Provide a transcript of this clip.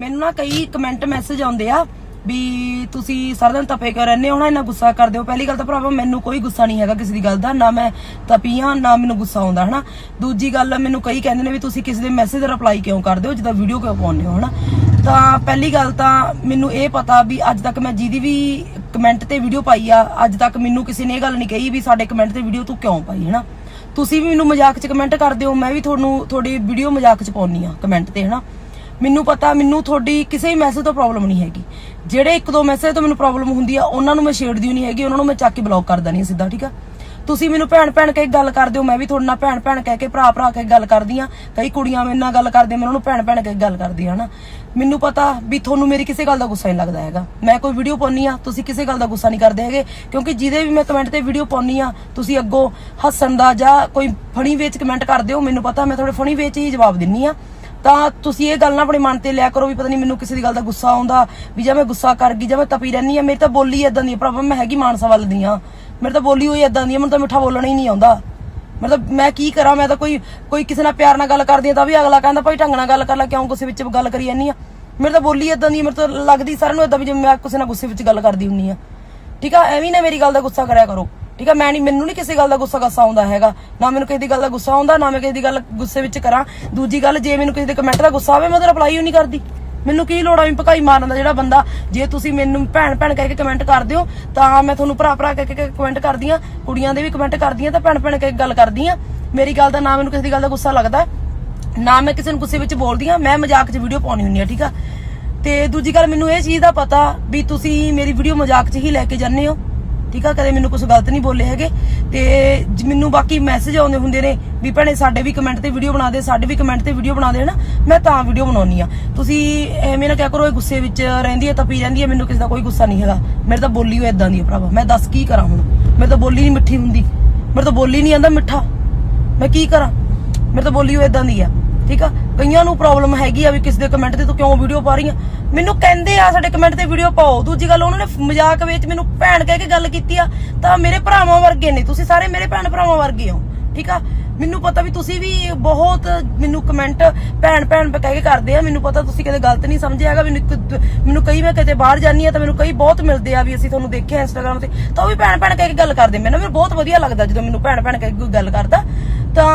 ਮੈਨੂੰ ਨਾ ਕਈ ਕਮੈਂਟ ਮੈਸੇਜ ਆਉਂਦੇ ਆ ਵੀ ਤੁਸੀਂ ਸਾਰਾ ਦਿਨ ਤਪੇ ਕਰ ਰਹਿੰਦੇ ਹੋ? ਨਾ ਇੰਨਾ ਗੁੱਸਾ ਕਰਦੇ ਹੋ। ਪਹਿਲੀ ਗੱਲ ਤਾਂ ਭਰਾਵਾ, ਮੈਨੂੰ ਕੋਈ ਗੁੱਸਾ ਨਹੀਂ ਹੈਗਾ ਕਿਸੇ ਦੀ ਗੱਲ ਦਾ। ਨਾ ਮੈਂ ਤਪੀਆਂ ਨਾ ਮੈਨੂੰ ਗੁੱਸਾ ਆਉਂਦਾ, ਹਨਾ? ਦੂਜੀ ਗੱਲ, ਮੈਨੂੰ ਕਈ ਕਹਿੰਦੇ ਨੇ ਵੀ ਤੁਸੀਂ ਕਿਸੇ ਦੇ ਮੈਸੇਜ ਦਾ ਰਿਪਲਾਈ ਕਿਉਂ ਕਰਦੇ ਹੋ? ਜਿੱਦਾਂ ਵੀਡੀਓ ਕਿਉਂ ਪਾਉਂਦੇ ਹੋ, ਹਨਾ? ਤਾਂ ਪਹਿਲੀ ਗੱਲ ਤਾਂ ਮੈਨੂੰ ਇਹ ਪਤਾ ਵੀ ਅੱਜ ਤੱਕ ਮੈਂ ਜਿਹਦੀ ਵੀ ਕਮੈਂਟ ਤੇ ਵੀਡੀਓ ਪਾਈ ਆ, ਅੱਜ ਤੱਕ ਮੈਨੂੰ ਕਿਸੇ ਨੇ ਇਹ ਗੱਲ ਨਹੀਂ ਕਹੀ ਵੀ ਸਾਡੇ ਕਮੈਂਟ ਤੇ ਵੀਡੀਓ ਤੂੰ ਕਿਉਂ ਪਾਈ, ਹਨਾ? ਤੁਸੀਂ ਵੀ ਮੈਨੂੰ ਮਜ਼ਾਕ 'ਚ ਕਮੈਂਟ ਕਰਦੇ ਹੋ, ਮੈਂ ਵੀ ਤੁਹਾਨੂੰ, ਤੁਹਾਡੀ ਵੀਡੀਓ ਮਜ਼ਾਕ 'ਚ ਪਾਉਣੀ ਆ ਕਮੈਂਟ ਤੇ, ਹਨਾ? ਮੈਨੂੰ ਪਤਾ, ਮੈਨੂੰ ਤੁਹਾਡੀ ਕਿਸੇ ਵੀ ਮੈਸੇਜ ਤੋਂ ਪ੍ਰੋਬਲਮ ਨਹੀਂ ਹੈਗੀ। ਜਿਹੜੇ ਇੱਕ ਦੋ ਮੈਸੇਜ ਤੋਂ ਮੈਨੂੰ ਪ੍ਰੋਬਲਮ ਹੁੰਦੀ ਆ, ਉਹਨਾਂ ਨੂੰ ਮੈਂ ਛੇੜਦੀ ਨਹੀਂ ਹੈਗੀ, ਉਹਨਾਂ ਨੂੰ ਮੈਂ ਚੱਕ ਕੇ ਬਲੌਕ ਕਰ ਦਣੀ ਸਿੱਧਾ, ਠੀਕ ਆ? ਤੁਸੀਂ ਮੈਨੂੰ ਭੈਣ ਭੈਣ ਕਹਿ ਕੇ ਗੱਲ ਕਰਦੇ ਹੋ, ਮੈਂ ਵੀ ਤੁਹਾਡੇ ਨਾਲ ਭੈਣ ਭੈਣ ਕਹਿ ਕੇ ਭਰਾ ਭਰਾ ਕਹਿ ਕੇ ਗੱਲ ਕਰਦੀ ਆ। ਕਈ ਕੁੜੀਆਂ ਮੇਰੇ ਨਾਲ ਗੱਲ ਕਰਦੀਆਂ ਮੈਂ ਉਹਨਾਂ ਨੂੰ ਭੈਣ ਭੈਣ ਕਹਿ ਕੇ ਗੱਲ ਕਰਦੀ ਆ, ਹਨਾ? ਮੈਨੂੰ ਪਤਾ ਵੀ ਤੁਹਾਨੂੰ ਮੇਰੀ ਕਿਸੇ ਗੱਲ ਦਾ ਗੁੱਸਾ ਨਹੀਂ ਲੱਗਦਾ ਹੈਗਾ। ਮੈਂ ਕੋਈ ਵੀਡੀਓ ਪਾਉਣੀ ਆ, ਤੁਸੀਂ ਕਿਸੇ ਗੱਲ ਦਾ ਗੁੱਸਾ ਨਹੀਂ ਕਰਦੇ ਹੈਗੇ, ਕਿਉਂਕਿ ਜਿਹਦੇ ਵੀ ਮੈਂ ਕਮੈਂਟ ਤੇ ਵੀਡੀਓ ਪਾਉਣੀ ਆ, ਤੁਸੀਂ ਅੱਗੋਂ ਹੱਸਣ ਦਾ ਜਾਂ ਕੋਈ ਫਣੀ ਵੇਚ ਕਮੈਂਟ ਕਰਦੇ ਹੋ, ਮੈਨੂੰ ਪਤਾ, ਮੈਂ ਤੁਹਾਡੇ ਫਣੀ ਵੇਚ ਹੀ ਜਵਾਬ ਦਿੰਨੀ ਆ। ਤਾਂ ਤੁਸੀਂ ਇਹ ਗੱਲ ਨਾ ਆਪਣੇ ਮਨ ਤੇ ਲਿਆ ਕਰੋ ਵੀ ਪਤਾ ਨਹੀਂ ਮੈਨੂੰ ਕਿਸੇ ਦੀ ਗੱਲ ਦਾ ਗੁੱਸਾ ਆਉਂਦਾ, ਵੀ ਜਾਂ ਮੈਂ ਗੁੱਸਾ ਕਰ ਗਈ ਜਾਂ ਮੈਂ ਤਪੀ ਰਹਿਨੀ ਆ ਮੇਰੀ ਤਾਂ ਬੋਲੀ ਇਦਾਂ ਦੀ ਪ੍ਰੋਬਲਮ ਮੈਂ ਹੈਗੀ ਮਾਨਸਾ ਵੱਲ ਦੀ ਆ ਮੇਰੇ ਤਾਂ ਬੋਲੀ ਹੋਈ ਇਦਾਂ ਦੀ ਆ, ਮੈਨੂੰ ਤਾਂ ਮਿੱਠਾ ਬੋਲਣਾ ਹੀ ਨਹੀਂ ਆਉਂਦਾ। ਮਤਲਬ ਮੈਂ ਕੀ ਕਰਾਂ, ਮੈਂ ਤਾਂ ਕੋਈ ਕੋਈ ਕਿਸੇ ਨਾਲ ਪਿਆਰ ਨਾਲ ਗੱਲ ਕਰਦੀ ਆ ਤਾਂ ਵੀ ਅਗਲਾ ਕਹਿੰਦਾ, ਭਾਈ ਢੰਗ ਨਾਲ ਗੱਲ ਕਰ ਲੈ, ਕਿਉਂ ਗੁੱਸੇ ਵਿੱਚ ਗੱਲ ਕਰੀ ਜਾਂਦੀ ਆ? ਮੇਰੇ ਤਾਂ ਬੋਲੀ ਇਦਾਂ ਦੀ ਮੇਰੇ ਤਾਂ ਲੱਗਦੀ ਸਾਰਿਆਂ ਨੂੰ ਇਦਾਂ ਵੀ ਜਿਵੇਂ ਮੈਂ ਕਿਸੇ ਨਾਲ ਗੁੱਸੇ ਵਿੱਚ ਗੱਲ ਕਰਦੀ ਹੁੰਨੀ ਆ ਠੀਕ ਆ, ਐਵੇਂ ਨਾ ਮੇਰੀ ਗੱਲ ਦਾ ਗੁੱਸਾ ਕਰਿਆ ਕਰੋ। ਠੀਕ ਹੈ ਮੈਂ ਨਹੀਂ ਮੈਨੂੰ ਨਹੀਂ ਕਿਸੇ ਗੱਲ ਦਾ ਗੁੱਸਾ ਗੱਸਾ ਆਉਂਦਾ ਹੈਗਾ। ਨਾ ਮੈਨੂੰ ਕਿਸੇ ਦੀ ਗੱਲ ਦਾ ਗੁੱਸਾ ਆਉਂਦਾ, ਨਾ ਮੈਂ ਕਿਸੇ ਦੀ ਗੱਲ ਗੁੱਸੇ ਵਿੱਚ ਕਰਾਂ। ਦੂਜੀ ਗੱਲ, ਜੇ ਮੈਨੂੰ ਕਿਸੇ ਦੇ ਕਮੈਂਟ ਦਾ ਗੁੱਸਾ ਆਵੇ, ਮੈਂ ਉਹਦਾ ਰਿਪਲਾਈ ਹੀ ਨਹੀਂ ਕਰਦੀ। ਮੈਨੂੰ ਕੀ ਲੋੜ ਆ ਵੀ ਭਕਾਈ ਮਾਰਨ ਦਾ ਜਿਹੜਾ ਬੰਦਾ? ਜੇ ਤੁਸੀਂ ਮੈਨੂੰ ਭੈਣ ਭੈਣ ਕਹਿ ਕੇ ਕਮੈਂਟ ਕਰਦੇ ਹੋ ਤਾਂ ਮੈਂ ਤੁਹਾਨੂੰ ਭਰਾ ਭਰਾ ਕਹਿ ਕੇ ਕਮੈਂਟ ਕਰਦੀ ਆ ਕੁੜੀਆਂ ਦੇ ਵੀ ਕਮੈਂਟ ਕਰਦੀ ਆ ਤਾਂ ਭੈਣ ਭੈਣ ਕਹਿ ਕੇ ਗੱਲ ਕਰਦੀ ਆ ਮੇਰੀ ਗੱਲ ਦਾ ਨਾ ਮੈਨੂੰ ਕਿਸੇ ਦੀ ਗੱਲ ਦਾ ਗੁੱਸਾ ਲੱਗਦਾ। ਨਾ ਮੈਂ ਕਿਸੇ ਨੂੰ ਗੁੱਸੇ ਵਿੱਚ ਬੋਲਦੀ ਆ ਮੈਂ ਮਜ਼ਾਕ 'ਚ ਵੀਡੀਓ ਪਾਉਣੀ ਹੁੰਦੀ ਆ, ਠੀਕ ਆ? ਤੇ ਦੂਜੀ ਗੱਲ, ਮੈਨੂੰ ਇਹ ਚੀਜ਼ ਦਾ ਪਤਾ ਵੀ ਤੁਸੀਂ ਮੇਰੀ ਵੀਡੀਓ ਮਜ਼ਾਕ 'ਚ ਹੀ ਲੈ ਕੇ ਜਾਂਦੇ ਹੋ। ਠੀਕ ਆ? ਕਦੇ ਮੈਨੂੰ ਕੁਝ ਗਲਤ ਨਹੀਂ ਬੋਲੇ ਹੈਗੇ। ਤੇ ਮੈਨੂੰ ਬਾਕੀ ਮੈਸੇਜ ਆਉਂਦੇ ਹੁੰਦੇ ਨੇ ਵੀ ਭੈਣੇ ਸਾਡੇ ਵੀ ਕਮੈਂਟ ਤੇ ਵੀਡੀਓ ਬਣਾ ਦੇ, ਸਾਡੇ ਵੀ ਕਮੈਂਟ ਤੇ ਵੀਡੀਓ ਬਣਾ ਦੇ ਨਾ ਮੈਂ ਤਾਂ ਵੀਡੀਓ ਬਣਾਉਣੀ ਆ ਤੁਸੀਂ ਐਵੇਂ ਨਾ ਕਹਿ ਕਰੋ, ਇਹ ਗੁੱਸੇ ਵਿੱਚ ਰਹਿੰਦੀ ਹੈ, ਤਪੀ ਰਹਿੰਦੀ ਹੈ, ਮੈਨੂੰ ਕਿਸੇ ਦਾ ਕੋਈ ਗੁੱਸਾ ਨਹੀਂ ਹੈਗਾ। ਮੇਰੇ ਤਾਂ ਬੋਲੀ ਉਹ ਇਦਾਂ ਦੀ ਹੈ ਭਰਾਵਾ। ਮੈਂ ਦੱਸ ਕੀ ਕਰਾਂ ਹੁਣ? ਮੇਰੇ ਤਾਂ ਬੋਲੀ ਨਹੀਂ ਮਿੱਠੀ ਹੁੰਦੀ। ਮੇਰੇ ਤਾਂ ਬੋਲੀ ਨਹੀਂ ਆਂਦਾ ਮਿੱਠਾ। ਮੈਂ ਕੀ ਕਰਾਂ? ਮੇਰੇ ਤਾਂ ਬੋਲੀ ਉਹ ਇਦਾਂ ਦੀ ਆ। ਠੀਕ ਆ? ਕਈਆਂ ਨੂੰ ਪ੍ਰੋਬਲਮ ਹੈਗੀ ਆ ਵੀ ਕਿਸ ਦੇ ਕਮੈਂਟ ਤੇ ਤੂੰ ਕਿਉਂ ਵੀਡੀਓ ਪਾ ਰਹੀ ਆ? ਮੈਨੂੰ ਕਹਿੰਦੇ ਆ ਸਾਡੇ ਕਮੈਂਟ ਤੇ ਵੀਡੀਓ ਪਾਓ। ਦੂਜੀ ਗੱਲ, ਉਹਨਾਂ ਨੇ ਮਜ਼ਾਕ ਵਿੱਚ ਮੈਨੂੰ ਭੈਣ ਕਹਿ ਕੇ ਗੱਲ ਕੀਤੀ ਆ, ਤਾਂ ਮੇਰੇ ਭਰਾਵਾਂ ਵਰਗੇ ਨੇ। ਤੁਸੀਂ ਸਾਰੇ ਮੇਰੇ ਭੈਣ ਭਰਾਵਾਂ ਵਰਗੇ ਹੋ, ਠੀਕ ਆ? ਮੈਨੂੰ ਪਤਾ ਵੀ ਤੁਸੀਂ ਵੀ ਬਹੁਤ ਮੈਨੂੰ ਕਮੈਂਟ ਭੈਣ ਭੈਣ ਕਹਿ ਕੇ ਕਰਦੇ ਆ। ਮੈਨੂੰ ਪਤਾ ਤੁਸੀਂ ਕਦੇ ਗਲਤ ਨਹੀਂ ਸਮਝਿਆ ਹੈਗਾ। ਮੈਨੂੰ ਮੈਨੂੰ ਕਈ ਮੈਂ ਕਿਤੇ ਬਾਹਰ ਜਾਨੀ ਆ ਤਾਂ ਮੈਨੂੰ ਕਈ ਬਹੁਤ ਮਿਲਦੇ ਆ ਵੀ ਅਸੀਂ ਤੁਹਾਨੂੰ ਦੇਖਿਆ ਇੰਸਟਾਗ੍ਰam ਤੇ। ਤਾਂ ਉਹ ਵੀ ਭੈਣ ਭੈਣ ਕਹਿ ਕੇ ਗੱਲ ਕਰਦੇ। ਮੈਨੂੰ ਬਹੁਤ ਵਧੀਆ ਲੱਗਦਾ ਜਦੋਂ ਮੈਨੂੰ ਭੈਣ ਭੈਣ ਕਹਿ ਕੇ ਗੱਲ ਕਰਦਾ। ਤਾਂ